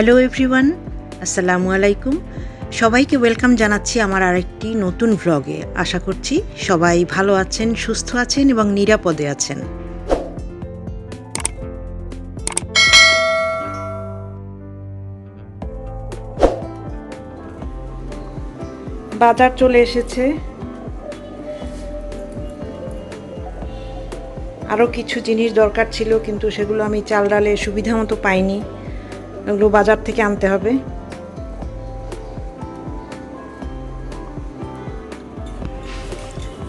Hello everyone আসসালামু আলাইকুম সবাইকে ওয়েলকাম জানাচ্ছি আমার আরেকটি নতুন ভ্লগে আশা করছি সবাই ভালো আছেন, সুস্থ আছেন এবং নিরাপদে আছেন। বাজার চলে এসেছে। আরও কিছু জিনিস দরকার ছিল, কিন্তু সেগুলো আমি চাল ডালে সুবিধা মতো পাইনি। ওগুলো বাজার থেকে আনতে হবে।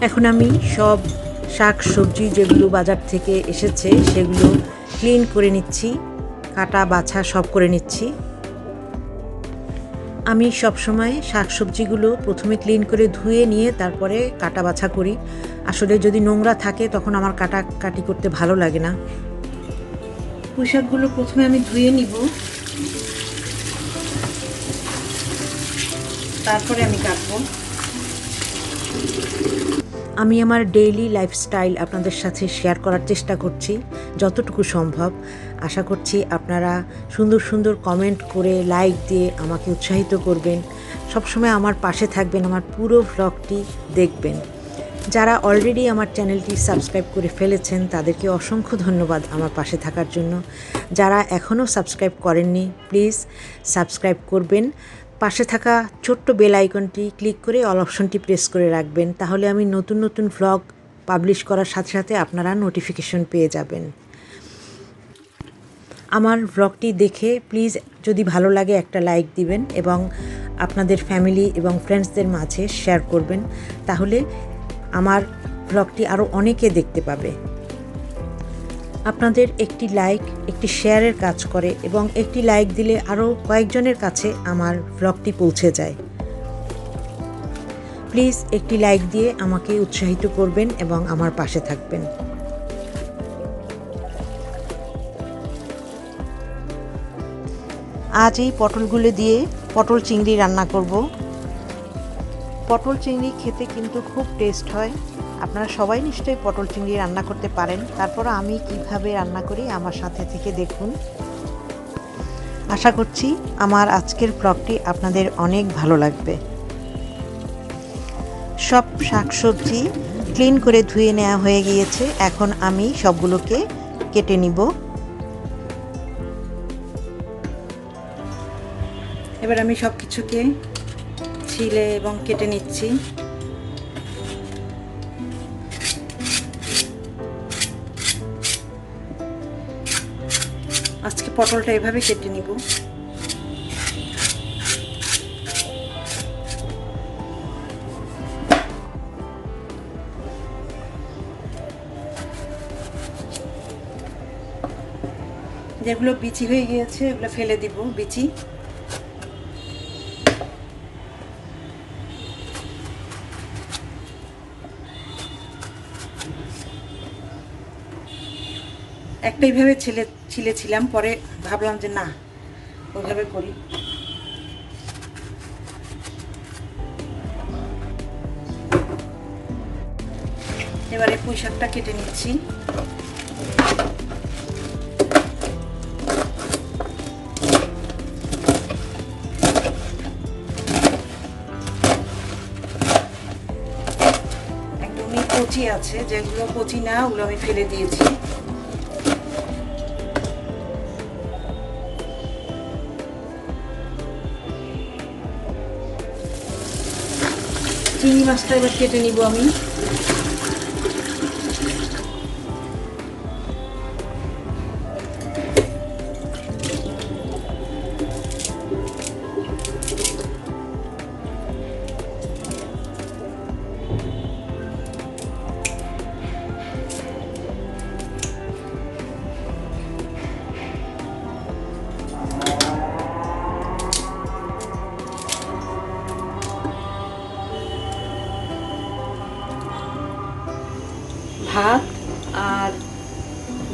এখন আমি সব শাক সবজি যেগুলো বাজার থেকে এসেছে সেগুলো ক্লিন করে নিচ্ছি, কাটা, বাছা সব করে নিচ্ছি। আমি সবসময় শাক সবজিগুলো প্রথমে ক্লিন করে ধুয়ে নিয়ে তারপরে কাটা, বাছা করি। আসলে যদি নোংরা থাকে তখন আমার কাটা কাটি করতে ভালো লাগে না। পুঁইশাকগুলো প্রথমে আমি ধুয়ে নিব। তারপরে আমি কাটবো। আমি আমার ডেইলি লাইফস্টাইল আপনাদের সাথে শেয়ার করার চেষ্টা করছি, যতটুকু সম্ভব। আশা করছি আপনারা সুন্দর সুন্দর কমেন্ট করে লাইক দিয়ে আমাকে উৎসাহিত করবেন। সবসময় আমার পাশে থাকবেন, আমার পুরো ভ্লগটি দেখবেন। যারা অলরেডি আমার চ্যানেলটি সাবস্ক্রাইব করে ফেলেছেন, তাদেরকে অসংখ্য ধন্যবাদ আমার পাশে থাকার জন্য। যারা এখনও সাবস্ক্রাইব করেননি প্লিজ সাবস্ক্রাইব করবেন। পাশে থাকা ছোট্ট বেল আইকনটি ক্লিক করে অল অপশনটি প্রেস করে রাখবেন, তাহলে আমি নতুন নতুন ভ্লগ পাবলিশ করার সাথে সাথে আপনারা নোটিফিকেশন পেয়ে যাবেন। আমার ভ্লগটি দেখে প্লিজ যদি ভালো লাগে একটা লাইক দিবেন এবং আপনাদের ফ্যামিলি এবং ফ্রেন্ডসদের মাঝে শেয়ার করবেন, তাহলে আমার ভ্লগটি আরও অনেকে দেখতে পাবে। আপনাদের একটি লাইক একটি শেয়ারের কাজ করে এবং একটি লাইক দিলে আরও কয়েকজনের কাছে আমার ভ্লগটি পৌঁছে যায়। প্লিজ একটি লাইক দিয়ে আমাকে উৎসাহিত করবেন এবং আমার পাশে থাকবেন। আজ এই পটলগুলো দিয়ে পটল চিংড়ি রান্না করব। পটল চিংড়ি খেতে কিন্তু খুব টেস্ট হয়। আপনারা সবাই নিশ্চয়ই পটল চিংড়ি রান্না করতে পারেন। তারপর আমি কীভাবে রান্না করি আমার সাথে থেকে দেখুন। আশা করছি আমার আজকের ব্লগটি আপনাদের অনেক ভালো লাগবে। সব শাকসবজি ক্লিন করে ধুয়ে নেওয়া হয়ে গিয়েছে। এখন আমি সবগুলোকে কেটে নিব। এবার আমি সব কিছুকে ছিলে এবং কেটে নিচ্ছি। আজকে পটলটা এভাবে কেটে নিব। যেগুলো বিচি হয়ে গিয়েছে ওগুলো ফেলে দিব বিচি। একটা এইভাবে ছেলে ছিলেছিলাম, পরে ভাবলাম যে না, ওইভাবে করি। এবারে পুঁই শাকটা কেটে নিচ্ছি। একদমই কচি আছে, যেগুলো কচি না, ওগুলো আমি ফেলে দিয়েছি। চিংড়ি মাছটা এবার কেটে নিব আমি।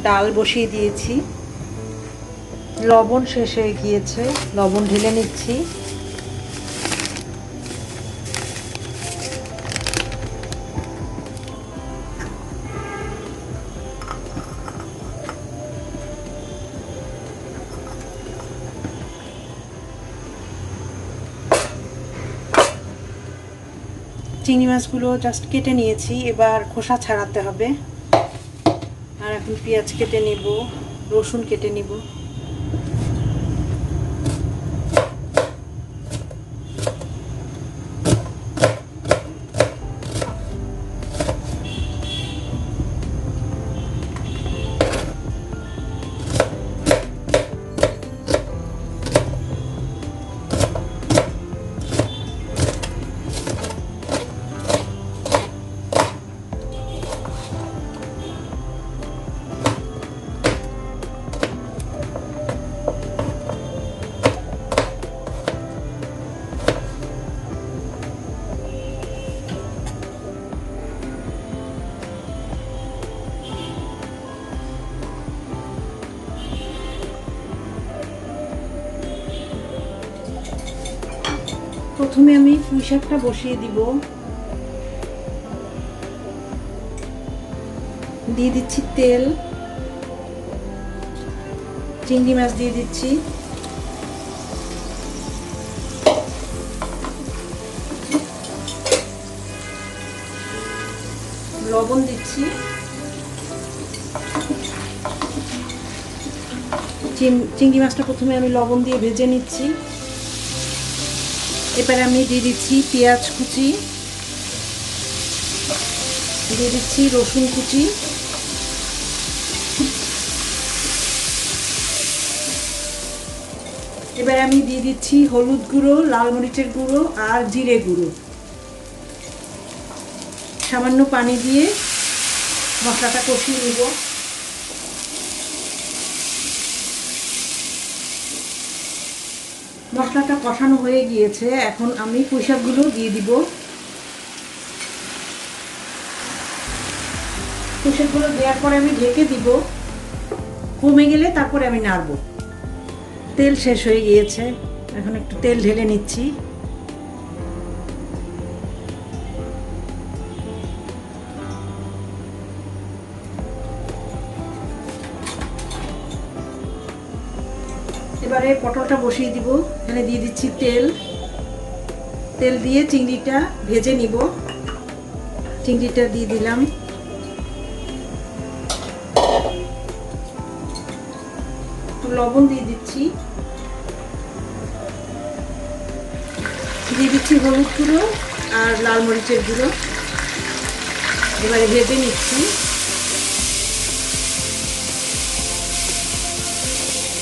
ডাল বসিয়ে দিয়েছি। লবণ শেষ হয়ে গিয়েছে। লবণ ঢেলে নিচ্ছি। চিংড়ি মাছগুলো জাস্ট কেটে নিয়েছি। এবার খোসা ছাড়াতে হবে। পেঁয়াজ কেটে নিব রসুন কেটে নিব। প্রথমে আমি পুঁই শাকটা বসিয়ে দিব। দিয়ে দিচ্ছি তেল। চিংড়ি মাছ দিয়ে দিচ্ছি। লবণ দিচ্ছি। চিংড়ি মাছটা প্রথমে আমি লবণ দিয়ে ভেজে নিচ্ছি। এবারে আমি দিয়ে দিচ্ছি পেঁয়াজ কুচি, দিয়ে দিচ্ছি রসুন কুচি, এবারে আমি দিয়ে দিচ্ছি হলুদ গুঁড়ো, লাল মরিচের গুঁড়ো আর জিরে গুঁড়ো। সামান্য পানি দিয়ে মশলাটা কষিয়ে নেব। মশলাটা কষানো হয়ে গিয়েছে, এখন আমি পুঁইশাকগুলো দিয়ে দিব। পুঁইশাকগুলো দেওয়ার পরে আমি ঢেকে দিব। কমে গেলে তারপরে আমি নাড়ব। তেল শেষ হয়ে গিয়েছে, এখন একটু তেল ঢেলে নিচ্ছি। এবারে পটলটা বসিয়ে দিব। এখানে দিয়ে দিচ্ছি তেল। তেল দিয়ে চিংড়িটা ভেজে নিব। চিংড়িটা দিয়ে দিলাম। লবণ দিয়ে দিচ্ছি। দিয়ে দিচ্ছি হলুদ গুঁড়ো আর লাল মরিচের গুঁড়ো। এবারে ভেজে নিচ্ছি।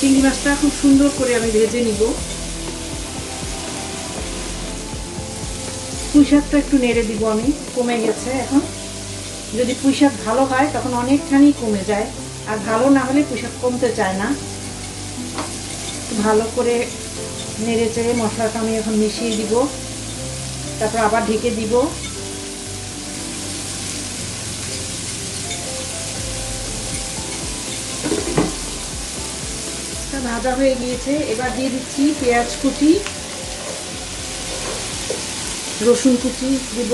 চিংড়ি মাছটা খুব সুন্দর করে আমি ভেজে নিব। পুঁই শাকটা একটু নেড়ে দিব আমি, কমে গেছে এখন। যদি পুঁই শাক ভালো হয়, তখন অনেকখানি কমে যায়। আর ভালো না হলে পুঁই শাক কমতে চায় না। ভালো করে নেড়ে চেড়ে মশলাটা আমি এখন মিশিয়ে দিব। তারপর আবার ঢেকে দিব। ভাজা হয়ে গিয়েছে। এবার দিয়ে দিচ্ছি পেঁয়াজ কুচি। রসুন কুচি দিব।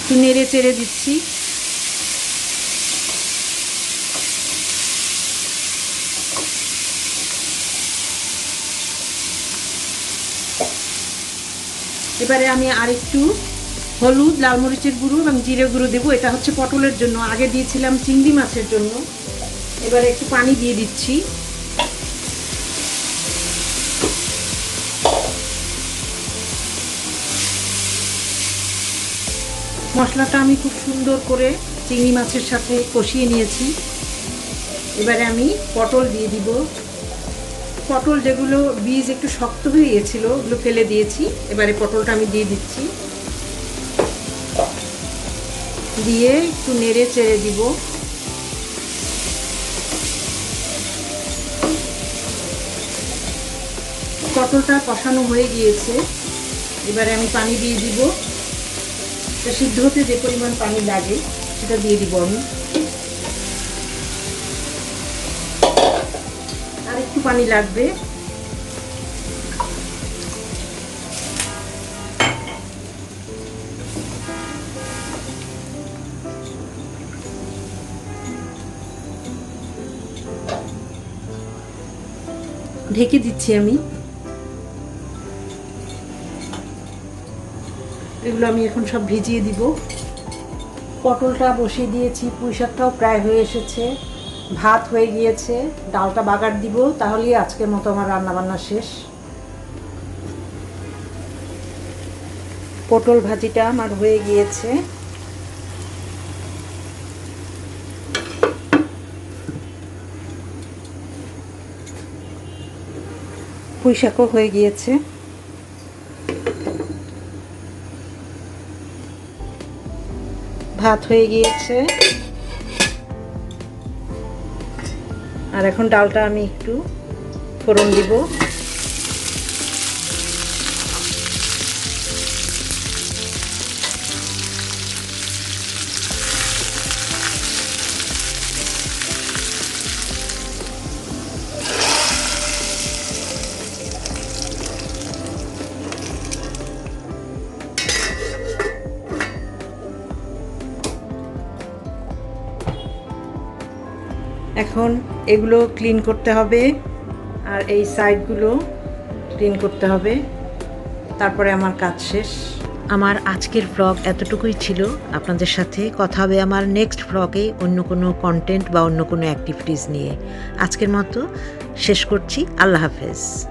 একটু নেড়ে চেড়ে দিচ্ছি। এবারে আমি আরেকটু হলুদ, লাল মরিচের গুঁড়ো এবং জিরে গুঁড়ো দেবো। এটা হচ্ছে পটলের জন্য। আগে দিয়েছিলাম চিংড়ি মাছের জন্য। এবারে একটু পানি দিয়ে দিচ্ছি। মশলাটা আমি খুব সুন্দর করে চিংড়ি মাছের সাথে কষিয়ে নিয়েছি। এবারে আমি পটল দিয়ে দিব। পটল যেগুলো বীজ একটু শক্ত হয়ে গিয়েছিল, ওগুলো ফেলে দিয়েছি। এবারে পটলটা আমি দিয়ে দিচ্ছি। দিয়ে একটু নেড়ে চেড়ে দিব। পটলটা কষানো হয়ে গিয়েছে। এবারে আমি পানি দিয়ে দিব। সিদ্ধ হতে যে পরিমাণ পানি লাগে, সেটা দিয়ে দিব আমি। আর একটু পানি লাগবে। ঢেকে দিচ্ছি আমি। এগুলো আমি এখন সব ভিজিয়ে দিব। পটলটা বসিয়ে দিয়েছি, পুঁই শাকটাও প্রায় হয়ে এসেছে। ভাত হয়ে গিয়েছে, ডালটা বাগার দিব, তাহলেই আজকের মতো আমার রান্নাবান্না শেষ। পটল ভাজিটা আমার হয়ে গিয়েছে। পুঁই শাকও হয়ে গিয়েছে। ভাত হয়ে গিয়েছে। আর এখন ডালটা আমি একটু ফোড়ন দিব। এখন এগুলো ক্লিন করতে হবে আর এই সাইডগুলো ক্লিন করতে হবে। তারপরে আমার কাজ শেষ। আমার আজকের ব্লগ এতটুকুই ছিল। আপনাদের সাথে কথা হবে আমার নেক্সট ব্লগে অন্য কোনো কন্টেন্ট বা অন্য কোনো অ্যাক্টিভিটিস নিয়ে। আজকের মতো শেষ করছি। আল্লাহ হাফেজ।